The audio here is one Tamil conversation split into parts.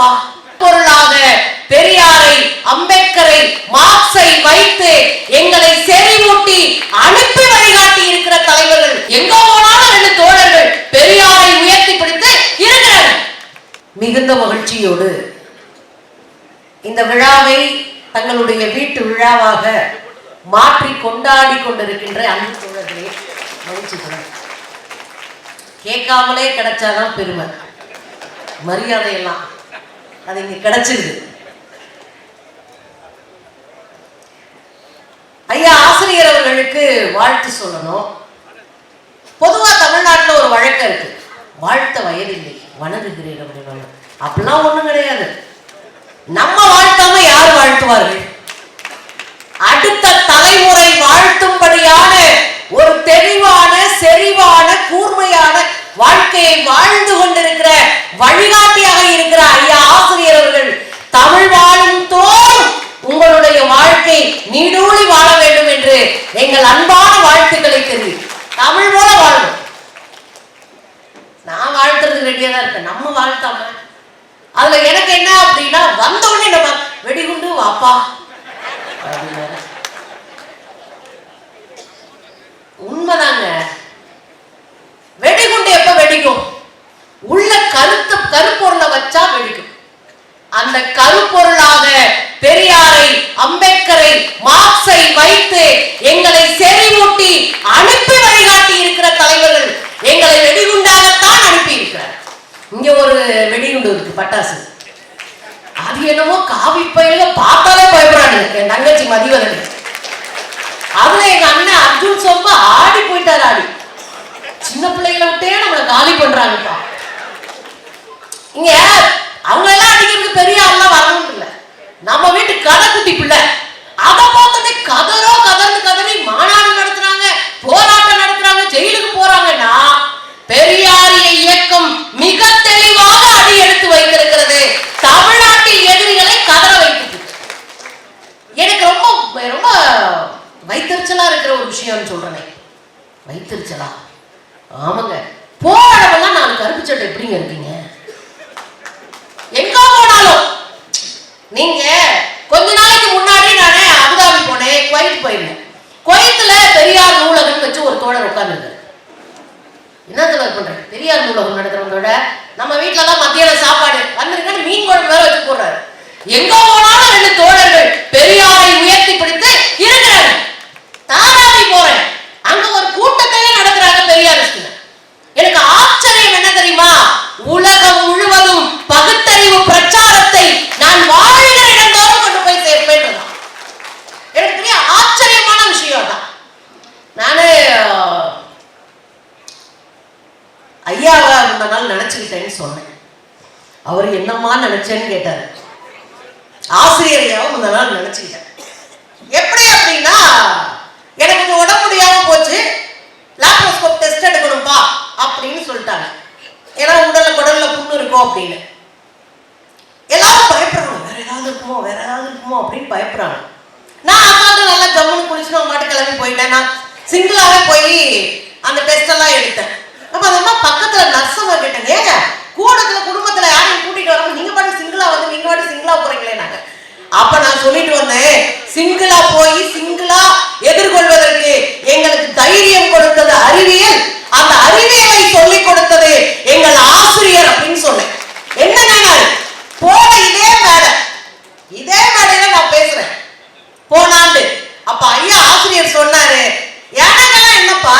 அப்பா பொருளாக பெரியாரை அம்பேத்கரை மார்க்ஸை வைத்து எங்களை செறிவூட்டி அனுப்பி வழிகாட்டி இருக்கிற தலைவர்கள் எங்க போனாலும் ரெண்டு தோழர்கள் பெரியாரை உயர்த்தி பிடித்து இருக்கிறார்கள் மிகுந்த மகிழ்ச்சியோடு இந்த விழாவை தங்களுடைய வீட்டு விழாவாக மாற்றி கொண்டாடி கொண்டிருக்கின்ற அன்பு தோழர்களே மகிழ்ச்சிக்கிறேன் கேட்காமலே கிடைச்சாதான் பெருமை. மரியாதையெல்லாம். அது இங்க கிடைச்சிருது. ஐயா ஆசிரியர் அவர்களுக்கு வாழ்த்து சொல்லணும். பொதுவா தமிழ்நாட்டில் ஒரு வழக்கம் இருக்கு. வாழ்த்த வயதில்லை வணங்குகிறேன் அப்படின்னு அப்படிலாம் ஒண்ணும் கிடையாது. நம்ம வாழ்த்தாம யார் வாழ்த்துவார்கள்? அடுத்த தலைமுறை வாழ்த்தும்படியான ஒரு தெளிவான செறிவான கூர்மையான வாழ்க்கையை வாழ்ந்து கொண்டிருக்கிற வழிகாட்டிய இருக்கிற ஐயா ஆசிரியர் அவர்கள் தமிழ் வாழும் தோறும் உங்களுடைய வாழ்க்கை நீடூழி வாழ வேண்டும் என்று எங்கள் அன்பா வாழ்த்துக்களை தெரிவி தமிழ் போல வாழணும் நான் வாழ்த்துறது ரெடியா தான் இருக்கேன் நம்ம வாழ்த்தாம அதுல எனக்கு என்ன அப்படின்னா வந்த உடனே நம்ம வெடிகுண்டு வாப்பா அப்படின்னாரு. உண்மைதாங்க வெடிகுண்டு எப்ப வெடிக்கும் உள்ள கருத்து கருப்பொருளை வச்சா வெடிக்கும் அந்த கருப்பொருளாக பெரியாரை அம்பேத்கரை மார்க்ஸை வைத்து எங்களை செறிவூட்டி அனுப்பி வழிகாட்டி இருக்கிற தலைவர்கள் எங்களை வெடிகுண்டாகத்தான் அனுப்பி இருக்கிறார் இங்க ஒரு வெடிகுண்டு இருக்கு பட்டாசு. அது என்னமோ காவி பயில பார்த்தாலே பயப்படுறாங்க என் தங்கச்சி மதிவதன். அதுல எங்க அண்ணன் அர்ஜுன் சொம்ப ஆடி போயிட்டாரு ஆடி. சின்ன பிள்ளைகளை விட்டே நம்மளை காலி பண்றாங்கப்பா. இங்க அவங்க எல்லாம் அடிக்கிறதுக்கு பெரிய ஆள்லாம் வரணும் இல்லை. நம்ம வீட்டு கதைக்குட்டி பிள்ளை. அதை பார்த்துட்டு கதறோ கதர்னு கதறி மாநாடு நடத்துறாங்க போராட்டம் நடத்துறாங்க ஜெயிலுக்கு போறாங்கன்னா பெரியாரிய இயக்கம் மிக தெளிவாக அடி எடுத்து வைத்திருக்கிறது தமிழ்நாட்டில் எதிரிகளை கதற வைக்கிறது எனக்கு ரொம்ப ரொம்ப வைத்தறிச்சலா இருக்கிற ஒரு விஷயம்னு சொல்றேனே வைத்தறிச்சலா ஆமாங்க போராடவெல்லாம் நாலு கருப்பு சட்டை எப்படிங்க இருக்கீங்க எங்க போனாலும் நீங்க கொஞ்ச நாளைக்கு முன்னாடி நானே அபுதாபி போனேன் குவைத் போயிருந்தேன் குவைத்துல பெரியார் நூலகம் வச்சு ஒரு தோழர் உட்கார்ந்துருக்காரு என்ன தோழர் பண்றேன் பெரியார் நூலகம் நடத்துறவங்களோட நம்ம வீட்டுல எல்லாம் மத்தியான சாப்பாடு. வந்திருக்கேன்னு மீன் குழம்பு வேற வச்சு போடுறாரு எங்க போனாலும் ரெண்டு தோழர்கள் பெரியாரை உயர்த்தி பிடித்து இருக்கிறாங்க தாராவி போறேன். அங்க ஒரு கூட்டத்தையே நடத்துறாங்க பெரியாரிஸ்டுங்க எனக்கு ஆச்சரியம் என்ன தெரியுமா உலகம் முழுவதும் பகுத்தறிவு பிரச்சாரத்தை நான் வாழ்கிற இடந்தோறும் கொண்டு போய் சேர்ப்பேன் எனக்கு பெரிய ஆச்சரியமான விஷயம் தான் நானு அஹ், ஐயாவை அந்த நாள் நினைச்சுக்கிட்டேன்னு சொன்னேன். அவர் என்னம்மா நினைச்சேன்னு கேட்டாரு. ஆசிரியரையாவும் அந்த நாள் நினைச்சுக்கிட்டேன். எப்படி அப்படின்னா எனக்கு கொஞ்சம் உடம்பு முடியாம போச்சு. லாப்ரோஸ்கோப் டெஸ்ட் எடுக்கணும்ப்பா அப்படின்னு சொல்லிட்டாங்க. ஏன்னா உடல்ல குடல்ல புண்ணு இருக்கும் அப்படின்னு. எல்லாரும் பயப்படுறாங்க. வேற ஏதாவது இருக்குமோ வேற ஏதாவது இருக்குமோ அப்படின்னு பயப்படுறாங்க. நான் அசால்ட்டு நல்லா ஜம்முன்னு குளிச்சு மாட்டு கிளம்பி போயிட்டேன். நான் சிங்கிளாவே போய் அந்த டெஸ்ட் எல்லாம் எடுத்தேன். அப்ப அந்த அம்மா பக்கத்துல நர்ஸவ கிட்ட ஏங்க கூடத்துல குடும்பத்துல யாரையும் கூட்டிட்டு வராம நீங்க பாட்டு சிங்கிளா வந்து நீங்க பாட்டு சிங்கிளா போறீங்களே நாங்க. அப்ப நான் சொல்லிட்டு வந்தேன் சிங்கிளா போய் சிங்கிளா எதிர்கொள்வதற்கு எங்களுக்கு தைரியம் கொடுத்தது அறிவியல். அந்த அறிவியலை சொல்லிக் கொடுத்தது எங்கள் ஆசிரியர் அப்படின்னு சொன்னேன். என்ன நாங்கள் போன இதே மேடை. இதே மேடையில நான் பேசுறேன். போனாண்டு அப்ப ஐயா ஆசிரியர் சொன்னாரு ஏன்னா என்னப்பா?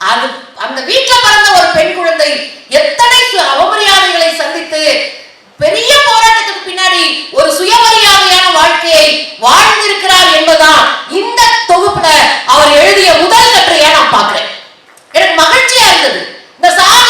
அது அந்த வீட்டில் பிறந்த ஒரு பெண் குழந்தை எத்தனை அவமரியாதைகளை சந்தித்து பெரிய போராட்டத்துக்கு பின்னாடி ஒரு சுயமரியாதையான வாழ்க்கையை வாழ்ந்திருக்கிறார் என்பதான் இந்த தொகுப்புல அவர் எழுதிய முதல் கட்டுரையா நான் பாக்குறேன் எனக்கு மகிழ்ச்சியா இருந்தது. இந்த சாதி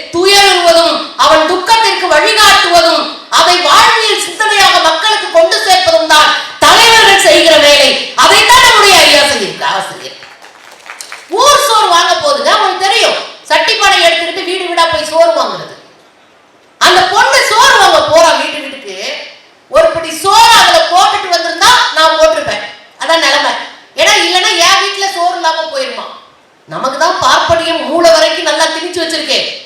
decir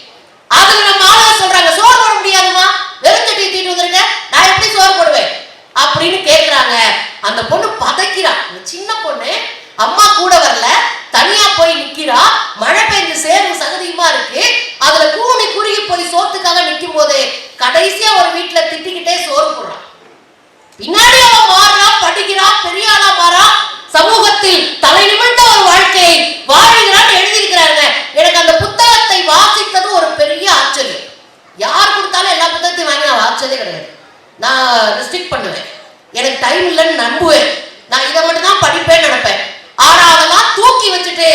நான் ரெஸ்ட்ரிக்ட் பண்ணுவேன். எனக்கு டைம் இல்லைன்னு நம்புவேன். நான் இதை மட்டும் தான் படிப்பேன் நினைப்பேன். ஆறாவதெல்லாம் தூக்கி வச்சுட்டு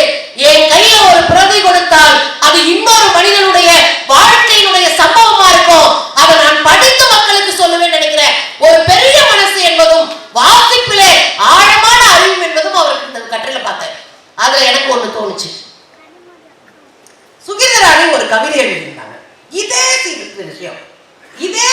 என் கையில ஒரு பிரதி கொடுத்தால் அது இன்னொரு மனிதனுடைய வாழ்க்கையினுடைய சம்பவமா இருக்கும். அதை நான் படித்து மக்களுக்கு சொல்லுவேன் நினைக்கிறேன். ஒரு பெரிய மனசு என்பதும் வாசிப்பிலே ஆழமான அறிவு என்பதும் அவருக்கு இந்த கட்டுரையில பார்த்தேன். அதுல எனக்கு ஒன்று தோணுச்சு. சுகிந்தராணி ஒரு கவிதை எழுதியிருந்தாங்க. இதே விஷயம். இதே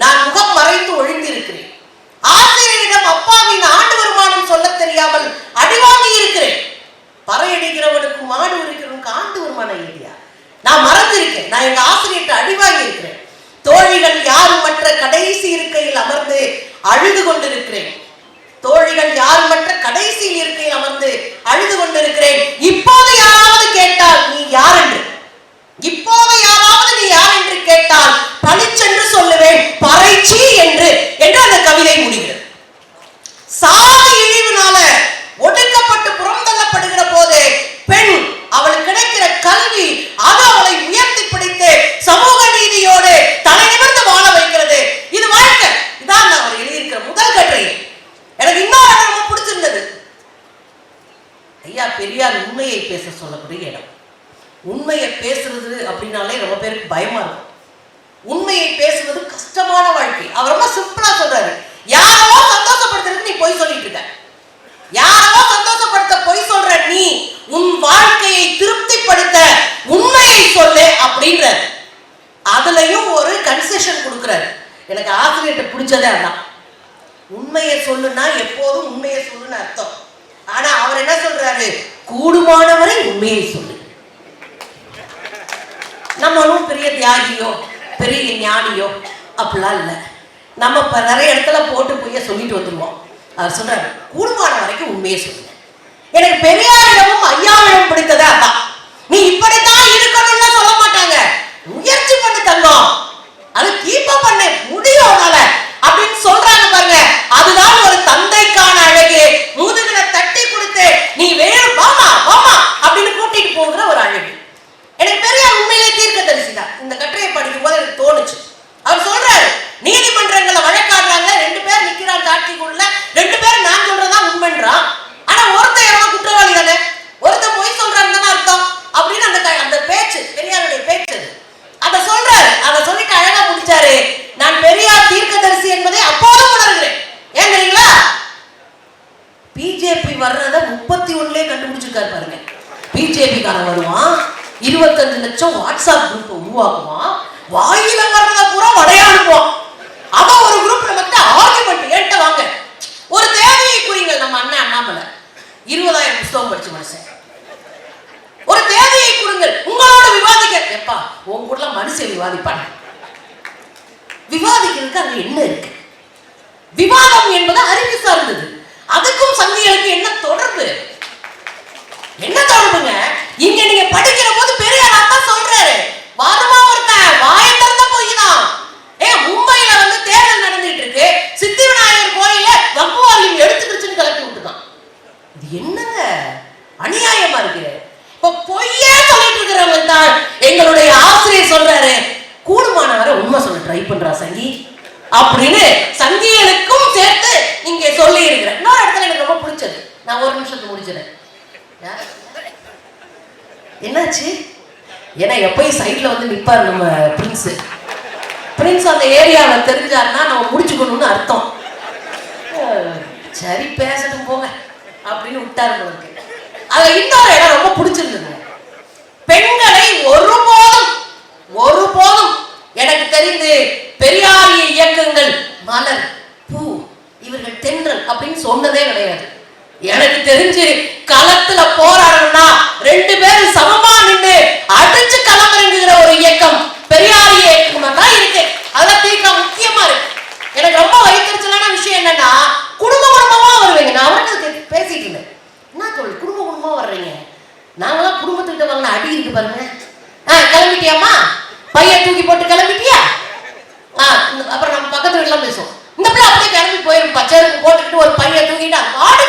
நான் முகம் மறைத்து ஒழிந்திருக்கிறேன் ஆசிரியரிடம் அப்பாவின் ஆண்டு வருமானம் சொல்ல தெரியாமல் அடிவாங்கி இருக்கிறேன். பறையடிக்கிறவனுக்கு மாடு இருக்கிறவனுக்கு ஆண்டு வருமானம் இல்லையா? நான் மறந்திருக்கேன் நான் எங்க ஆசிரியர்கிட்ட அடிவாங்கி இருக்கிறேன். தோழிகள் யாரும் மற்ற கடைசி இருக்கையில் அமர்ந்து அழுது கொண்டிருக்கிறேன். தோழிகள் யாரும் மற்ற கடைசி இருக்கையில் அமர்ந்து அழுது கொண்டிருக்கிறேன். இப்போது யாராவது கேட்டால் நீ யார் என்று? இப்போ பறைச்சி என்று. என்று அந்த கவிதை அப்படிலாம் இல்லை. நம்ம இப்போ நிறைய இடத்துல போட்டு போய் சொல்லிட்டு வந்துடுவோம் அவர் சொல்கிறார் கூடுமான வரைக்கும் உண்மையை சொல்லுங்க. எனக்கு பெரியார் இருபத்தஞ்சு லட்சம் வாட்ஸ்அப் குரூப் உருவாக்குவான் வாயில வர்றத பூரா வடைய அனுப்புவான் அவன் ஒரு குரூப் நம்மகிட்ட ஆர்குமெண்ட் ஏட்ட வாங்க. ஒரு தேவையை குறிங்க நம்ம அண்ணன் அண்ணாமலை. இருபதாயிரம் புஸ்தகம் படிச்சு மனுஷன் ஒரு தேவையை கொடுங்கள் உங்களோட விவாதிக்க எப்பா உன் கூட மனுஷன் விவாதிப்பாங்க விவாதிக்கிறதுக்கு அங்க என்ன இருக்கு? விவாதம் என்பது அறிவு சார்ந்தது. அதுக்கும் சங்கிகளுக்கு என்ன தொடர்பு? என்ன தொடர்புங்க? இங்க நீங்க படிக்கிற போது பெரியார் அதான் சொல்றாரு. வாதமா ஒருத்தன் வாயை திறந்த போய் ஏ மும்பையில வந்து தேர்தல் நடந்துட்டு இருக்கு சித்தி விநாயகர் கோயில வக்குவாரியம் எடுத்துக்கிடுச்சுன்னு கிளப்பி விட்டுதான் இது என்னங்க? அநியாயமா இருக்கு. இப்ப பொய்யே சொல்லிட்டு இருக்கிறவங்க தான் எங்களுடைய ஆசிரியர் சொல்றாரு. கூடுமானவரை உண்மை சொல்ல ட்ரை பண்றா சங்கி. அப்படின்னு சங்கிகளுக்கும் சேர்த்து இங்க சொல்லி இருக்கிறேன் இன்னொரு இடத்துல எனக்கு ரொம்ப பிடிச்சது. நான் ஒரு நிமிஷத்துக்கு முடிச்சிடறேன். யார்? என்னாச்சு? ஏன்னா எப்பயும் சைட்ல வந்து நிற்பார் நம்ம பிரின்ஸ் பிரின்ஸ் அந்த ஏரியாவில் தெரிஞ்சாருன்னா நம்ம முடிச்சுக்கணும்னு அர்த்தம். சரி பேசட்டும் போங்க அப்படின்னு விட்டாரு உங்களுக்கு அதில் இன்னொரு இடம் ரொம்ப பிடிச்சிருந்தது. பெண்களை ஒருபோதும் ஒருபோதும் எனக்கு தெரிந்து பெரியாரிய இயக்கங்கள் மலர் பூ இவர்கள் தென்றல் அப்படின்னு சொன்னதே கிடையாது. எனக்கு தெரிஞ்சு களத்துல போராடணும்னா ரெண்டு பேரும் சமமா நின்று அடிச்சு களமிறங்குகிற ஒரு இயக்கம் பெரியார் இயக்கமா தான் இருக்கு. அதெல்லாம் தீர்க்க முக்கியமா இருக்கு. எனக்கு ரொம்ப வைத்தறிச்சலான விஷயம் என்னன்னா குடும்ப குடும்பமா வருவீங்க. நான் அவர்கிட்ட பேசிட்டு இருந்தேன். என்ன தோல் குடும்ப குடும்பமா வர்றீங்க? நாங்களாம் குடும்பத்துக்கிட்ட வாங்கின அடி இருக்கு பாருங்க. ஆ கிளம்பிட்டியாமா பையன் தூக்கி போட்டு கிளம்பிட்டியா? ஆ இந்த- அப்புறம் நம்ம பக்கத்து வீட்டுலாம் பேசுவோம். இந்த பிள்ளை அப்படியே கிளம்பி போயிடும் பச்சை போட்டுக்கிட்டு ஒரு பையன் தூக்கிட்டு ஆடு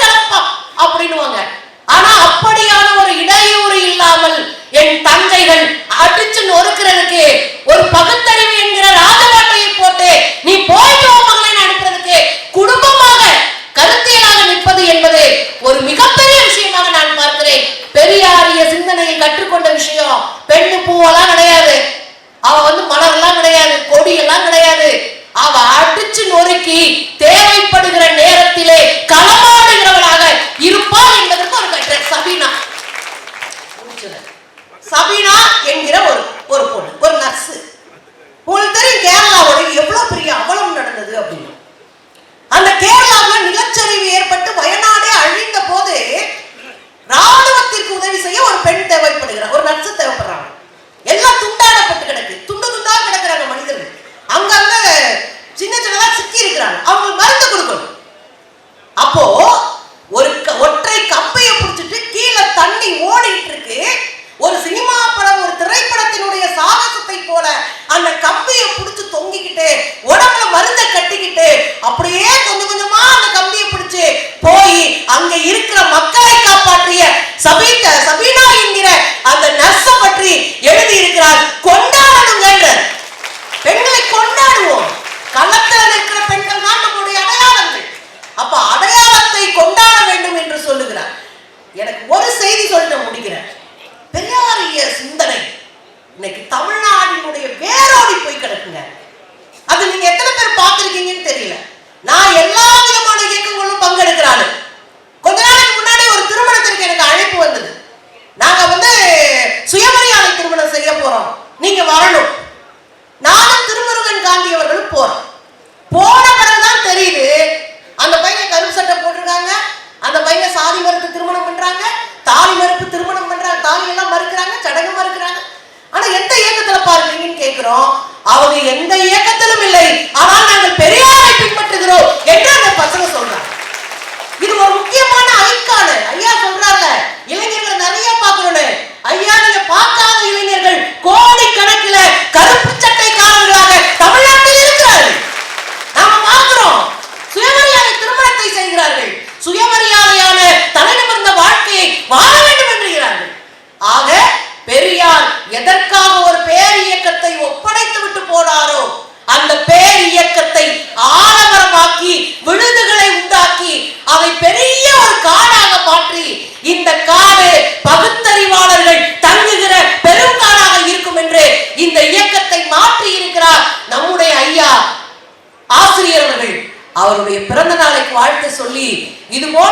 இது போன்ற